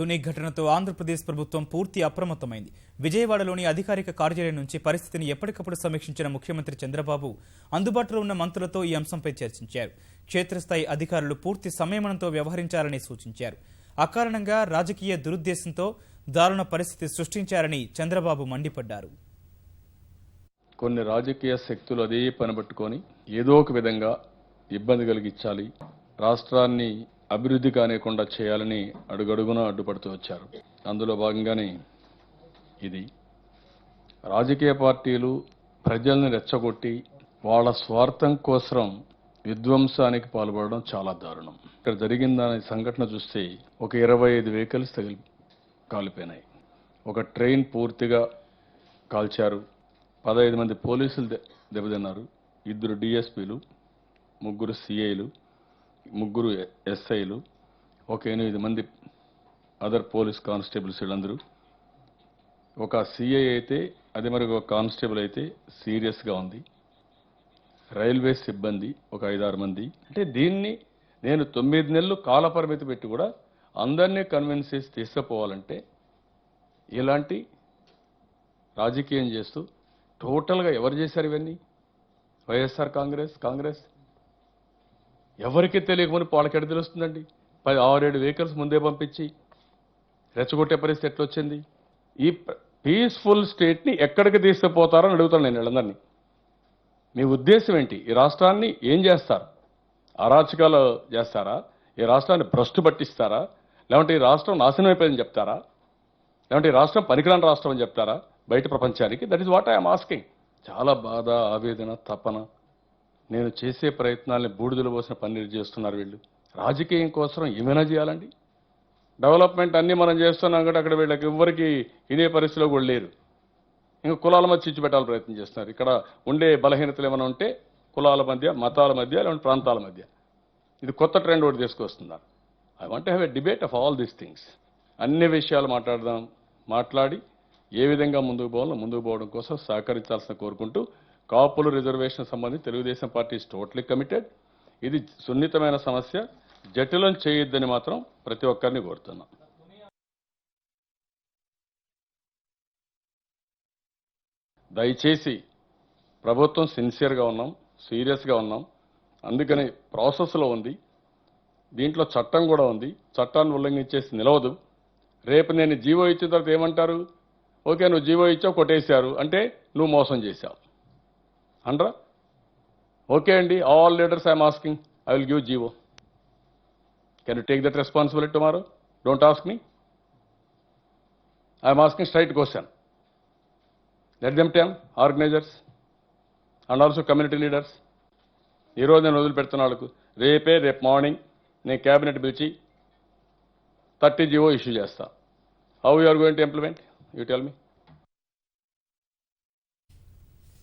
తుని ఘటనతో ఆంధ్రప్రదేశ్ ప్రభుత్వం పూర్తి అప్రమత్తమైంది. విజయవాడలోని అధికారిక కార్యాలయం నుంచి పరిస్థితిని ఎప్పటికప్పుడు సమీక్షించిన ముఖ్యమంత్రి చంద్రబాబు అందుబాటులో ఉన్న మంత్రులతో ఈ అంశంపై చర్చించారు. క్షేత్రస్థాయి అధికారులు పూర్తి సంయమనంతో వ్యవహరించాలని సూచించారు. అకారణంగా రాజకీయ దురుద్దేశంతో దారుణ పరిస్థితి సృష్టించారని చంద్రబాబు మండిపడ్డారు. కొన్ని రాజకీయ శక్తులు అదే పనిబట్టుకొని ఏదో ఒక విధంగా ఇబ్బంది కలిగించాలి. రాష్ట్రాన్ని అభివృద్ధి కానివ్వకుండా చేయాలని అడుగడుగునా అడ్డుపడుతూ వచ్చారు. అందులో భాగంగానే ఇది. రాజకీయ పార్టీలు ప్రజల్ని రెచ్చగొట్టి వాళ్ళ స్వార్థం కోసం విధ్వంసానికి పాల్పడడం చాలా దారుణం. ఇక్కడ జరిగిన దాని సంఘటన చూస్తే ఒక ఇరవై ఐదు వెహికల్స్ తగిలి కాలిపోయినాయి. ఒక ట్రైన్ పూర్తిగా కాల్చారు. పదహైదు మంది పోలీసులు దెబ్బతిన్నారు. ఇద్దరు డిఎస్పీలు ముగ్గురు సిఐలు ముగ్గురు ఎస్ఐలు ఒక ఎనిమిది మంది అదర్ పోలీస్ కానిస్టేబుల్స్ వీళ్ళందరూ. ఒక సిఐ అయితే అదే మరి ఒక కానిస్టేబుల్ అయితే సీరియస్గా ఉంది. రైల్వే సిబ్బంది ఒక ఐదారు మంది. అంటే దీన్ని నేను తొమ్మిది నెలలు కాలపరిమితి పెట్టి కూడా అందరినీ కన్విన్స్ చేసి తీసుకుపోవాలంటే ఇలాంటి రాజకీయం చేస్తూ టోటల్గా ఎవరు చేశారు ఇవన్నీ? వైఎస్ఆర్ కాంగ్రెస్ కాంగ్రెస్ ఎవరికి తెలియకముని వాళ్ళకి తెలుస్తుందండి. పది ఆరేడు వెహికల్స్ ముందే పంపించి రెచ్చగొట్టే పరిస్థితి ఎట్లా వచ్చింది ఈ పీస్ఫుల్ స్టేట్ని ఎక్కడికి తీసుకుపోతారని అడుగుతాను నేను వీళ్ళందరినీ. మీ ఉద్దేశం ఏంటి? ఈ రాష్ట్రాన్ని ఏం చేస్తారు? అరాచకాలు చేస్తారా? ఈ రాష్ట్రాన్ని భ్రష్టు పట్టిస్తారా? లేదంటే ఈ రాష్ట్రం నాశనం అయిపోయిందని చెప్తారా? లేదంటే ఈ రాష్ట్రం పనికిరాని రాష్ట్రం అని చెప్తారా? బయట ప్రపంచానికి? That is what I'm asking చాలా బాధ ఆవేదన తపన. నేను చేసే ప్రయత్నాల్ని బూడిదలు పోసిన పని చేస్తున్నారు వీళ్ళు. రాజకీయం కోసం ఏమైనా చేయాలండి? డెవలప్మెంట్ అన్నీ మనం చేస్తున్నాం కాబట్టి అక్కడ వీళ్ళకి ఎవ్వరికి ఇదే పరిస్థితిలో కూడా లేరు. ఇంకా కులాల మధ్య చిచ్చు పెట్టాలని ప్రయత్నం చేస్తున్నారు. ఇక్కడ ఉండే బలహీనతలు ఏమైనా ఉంటే కులాల మధ్య మతాల మధ్య లేదంటే ప్రాంతాల మధ్య. ఇది కొత్త ట్రెండ్ ఒకటి తీసుకొస్తున్నారు. I want have a debate of all these things అన్ని విషయాలు మాట్లాడదాం మాట్లాడి ఏ విధంగా ముందుకు పోవాలో ముందుకు పోవడం కోసం సహకరించాల్సిన కోరుకుంటూ కాపులు రిజర్వేషన్ సంబంధించి Telugu Desam party is totally committed ఇది సున్నితమైన సమస్య. జటిలం చేయొద్దని మాత్రం ప్రతి ఒక్కరిని కోరుతున్నాం. దయచేసి ప్రభుత్వం సిన్సియర్గా ఉన్నాం సీరియస్గా ఉన్నాం. అందుకని ప్రాసెస్లో ఉంది. దీంట్లో చట్టం కూడా ఉంది. చట్టాన్ని ఉల్లంఘించేసి నిలవదు. రేపు నేను జీవో ఇచ్చిన తర్వాత ఏమంటారు? ఓకే నువ్వు జీవో ఇచ్చావు కొట్టేశారు. అంటే నువ్వు మోసం చేశావు. అనరా ఓకే అండి all leaders I'm asking I will give GO can you take that responsibility tomorrow don't ask me I'm asking straight question let them them organisers and also community leaders ఈరోజు నేను వదిలిపెడుతున్న వాళ్ళకు రేపే రేపు మార్నింగ్ నేను cabinet పిలిచి thirty GO issue చేస్తా. How you are going to implement you tell me